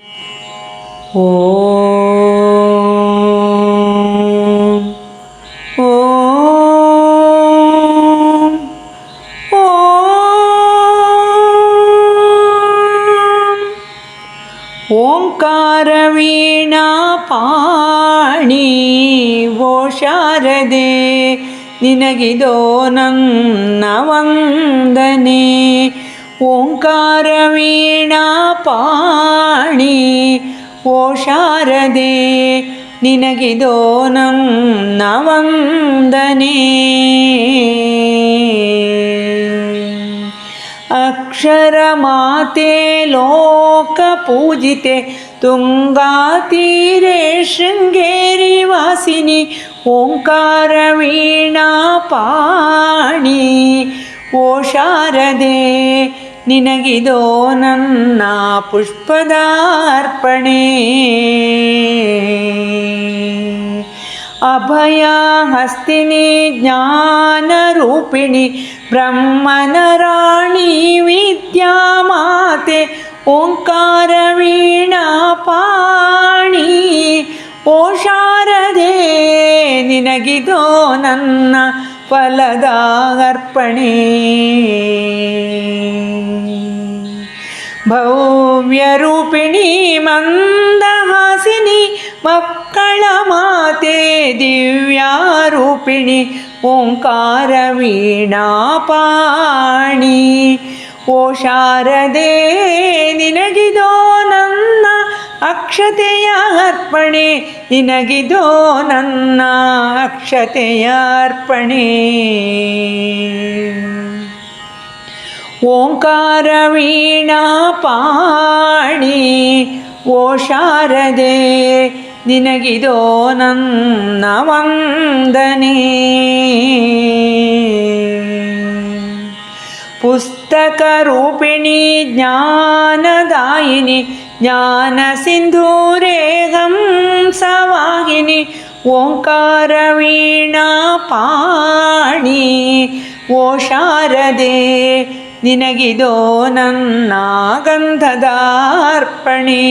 ಓಂ ಓಂ ಓಂ ಓಂಕಾರ ವೀಣಾ ಪಾಣಿ ಓ ಶಾರದೆ ನಿನಗಿದೋ ನನ್ನ ವಂದನೆ ಓಂಕಾರ ವೀಣಾ ಪಾಣಿ ಓ ಶಾರದೆ ನಿನಗಿದೋ ನನ್ನ ವಂದನೆ. ಅಕ್ಷರ ಮಾತೆ ಲೋಕ ಪೂಜಿತೆ ತುಂಗಾತೀರೆ ಶೃಂಗೇರಿ ವಾಸಿನಿ, ಓಂಕಾರ ವೀಣಾ ಪಾಣಿ. ಓ ಶಾರದೆ ನಿನಗಿದೋ ನನ್ನ ಪುಷ್ಪದಾರ್ಪಣೆ. ಅಭಯ ಹಸ್ತಿನಿ ಜ್ಞಾನರೂಪಿಣಿ ಬ್ರಹ್ಮನ ರಾಣಿ ವಿದ್ಯಾಮಾತೆ ಪಾಣಿ. ಓ ಶಾರದೆ, ನಿನಗಿದೋ ನನ್ನ ಫಲದ ಅರ್ಪಣೆ ಭವ್ಯರೂಪಿಣಿ ಮಂದಹಾಸಿನಿ ಮಕ್ಕಳ ಮಾತೆ ದಿವ್ಯಾರೂಪಿಣಿ ಓಂಕಾರ ವೀಣಾ ಪಾಣಿ ಓ ಶಾರದೆ, ನಿನಗಿದೋ ನನ್ನ ಅಕ್ಷತೆಯ ಅರ್ಪಣೆ, ನಿನಗಿದೋ ನನ್ನ ಅಕ್ಷತೆಯ ಅರ್ಪಣೆ. ಓಂಕಾರ ವೀಣಾ ಪಾಣಿ ಓ ಶಾರದೆ ನಿನಗಿದೋ ನನ್ನ ವಂದನೆ ಪುಸ್ತಕ ರೂಪಿಣಿ ಜ್ಞಾನದಾಯಿನಿ ಜ್ಞಾನ ಸಿಂಧೂರೇ ಹಂಸವಾಹಿನಿ ಓಂಕಾರ ವೀಣಾ ಪಾಣಿ ಓ ಶಾರದೆ ನಿನಗಿದೋ ನನ್ನ ಗಂಧದ ಅರ್ಪಣೆ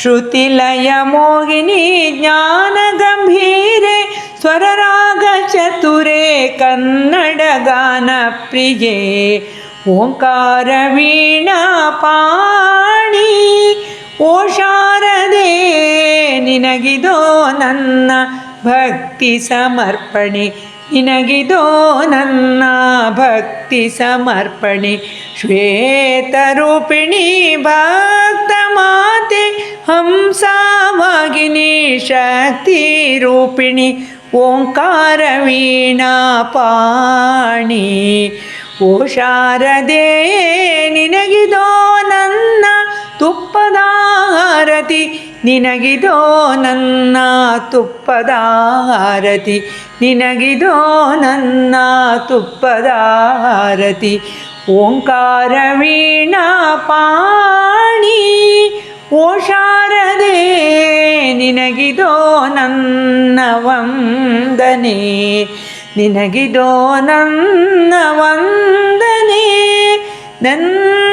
ಶ್ರುತಿಲಯ ಮೋಹಿನಿ ಜ್ಞಾನ ಗಂಭೀರೆ, ಸ್ವರರಾಗ ಚತುರೆ, ಕನ್ನಡ ಗಾನ ಪ್ರಿಯೆ. ಓಂಕಾರ ವೀಣಾ ಪಾಣಿ, ಓ ಶಾರದೆ, ನಿನಗಿದೋ ನನ್ನ ಭಕ್ತಿ ಸಮರ್ಪಣೆ. ನಿನಗಿದೋ ನನ್ನ ಭಕ್ತಿ ಸಮರ್ಪಣೆ ಶ್ವೇತರೂಪಿಣಿ ಭಕ್ತ ಮಾತೆ ಹಂಸಾವಾಗಿನಿ ಶಕ್ತಿ ರೂಪಿಣಿ ಓಂಕಾರ ವೀಣಾ ಪಾಣಿ ಓ ಶಾರದೆ ನಿನಗಿದೋ ನನ್ನ ತುಪ್ಪದ ಆರತಿ ನಿನಗಿದೋ ನನ್ನ ತುಪ್ಪದ ಆರತಿ ಓಂಕಾರ ವೀಣಾ ಪಾಣಿ ಓಷಾರದೆ ನಿನಗಿದೋ ನನ್ನ ವಂದನೆ, ನಿನಗಿದೋ ನನ್ನ ವಂದನೆ, ನನ್ನ